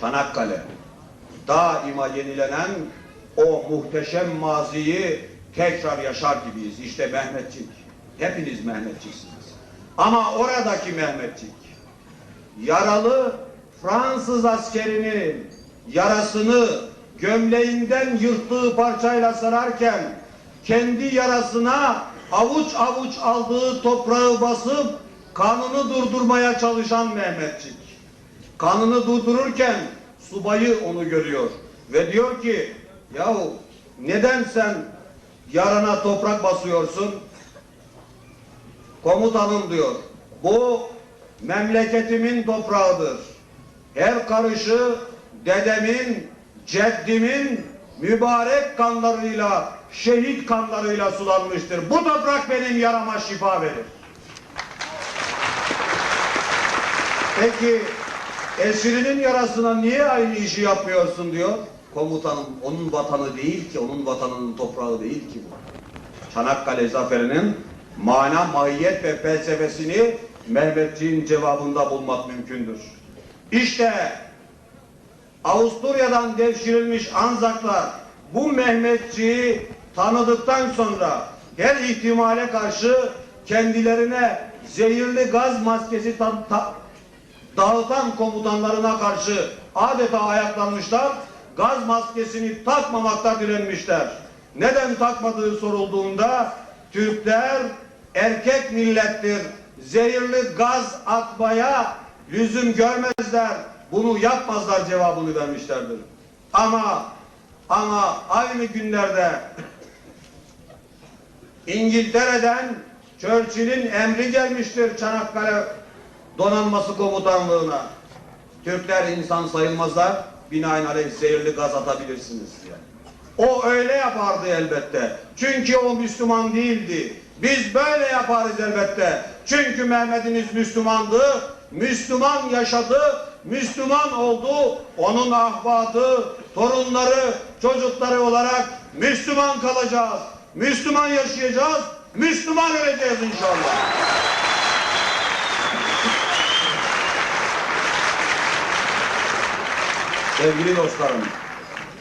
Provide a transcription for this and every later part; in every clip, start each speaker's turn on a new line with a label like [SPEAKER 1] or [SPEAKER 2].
[SPEAKER 1] Çanakkale. Daima yenilenen o muhteşem maziyi tekrar yaşar gibiyiz. İşte Mehmetçik. Hepiniz Mehmetçiksiniz. Ama oradaki Mehmetçik yaralı Fransız askerinin yarasını gömleğinden yırttığı parçayla sararken kendi yarasına avuç avuç aldığı toprağı basıp kanını durdurmaya çalışan Mehmetçik. Kanını durdururken subayı onu görüyor ve diyor ki yahu neden sen yarana toprak basıyorsun? Komutanım diyor. Bu memleketimin toprağıdır. Her karışı dedemin, ceddimin mübarek kanlarıyla, şehit kanlarıyla sulanmıştır. Bu toprak benim yarama şifa verir. Peki esirinin yarasına niye aynı işi yapmıyorsun diyor. Komutanım onun vatanı değil ki, onun vatanının toprağı değil ki bu. Çanakkale zaferinin mana, mahiyet ve felsefesini Mehmetçiğin cevabında bulmak mümkündür. İşte Avusturya'dan devşirilmiş Anzaklar bu Mehmetçiği tanıdıktan sonra her ihtimale karşı kendilerine zehirli gaz maskesi ta- ta- dağıtan komutanlarına karşı adeta ayaklanmışlar. Gaz maskesini takmamakta direnmişler. Neden takmadığı sorulduğunda Türkler erkek millettir. Zehirli gaz atmaya lüzum görmezler. Bunu yapmazlar cevabını vermişlerdir. Ama ama aynı günlerde İngiltere'den Churchill'in emri gelmiştir Çanakkale donanması komutanlığına. Türkler insan sayılmazlar, binaenaleyh zehirli gaz atabilirsiniz diye. O öyle yapardı elbette. Çünkü o Müslüman değildi. Biz böyle yaparız elbette. Çünkü Mehmet'imiz Müslümandı. Müslüman yaşadı. Müslüman oldu. Onun ahbatı, torunları, çocukları olarak Müslüman kalacağız. Müslüman yaşayacağız. Müslüman öleceğiz inşallah. Sevgili dostlarım,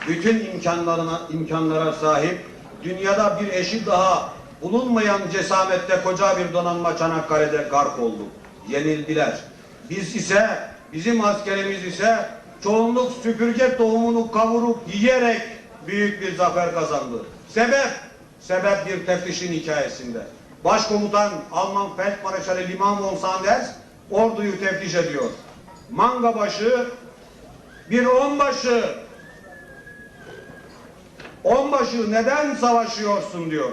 [SPEAKER 1] bütün imkanlarına imkanlara sahip dünyada bir eşi daha bulunmayan cesamette koca bir donanma Çanakkale'de garp oldu. Yenildiler. Biz ise bizim askerimiz ise çoğunluk süpürge tohumunu kavurup yiyerek büyük bir zafer kazandı. Sebep sebep bir teftişin hikayesinde. Başkomutan Alman Feldmarşali Liman von Sanders orduyu teftiş ediyor. Mangabaşı bir onbaşı onbaşı neden savaşıyorsun diyor.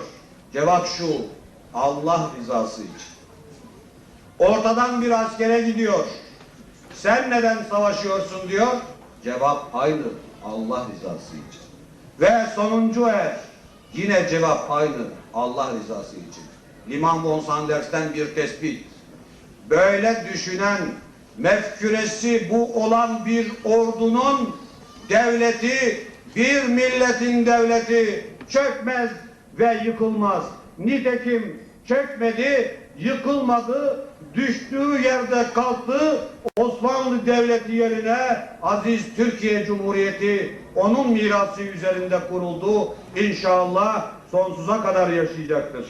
[SPEAKER 1] Cevap şu Allah rızası için. Ortadan bir askere gidiyor. Sen neden savaşıyorsun diyor. Cevap aynı Allah rızası için. Ve sonuncu er yine cevap aynı Allah rızası için. Liman von Sanders'ten bir tespit. Böyle düşünen mefküresi bu olan bir ordunun devleti, bir milletin devleti çökmez ve yıkılmaz. Nitekim çökmedi, yıkılmadı, düştüğü yerde kalktı. Osmanlı Devleti yerine Aziz Türkiye Cumhuriyeti onun mirası üzerinde kuruldu. İnşallah sonsuza kadar yaşayacaktır.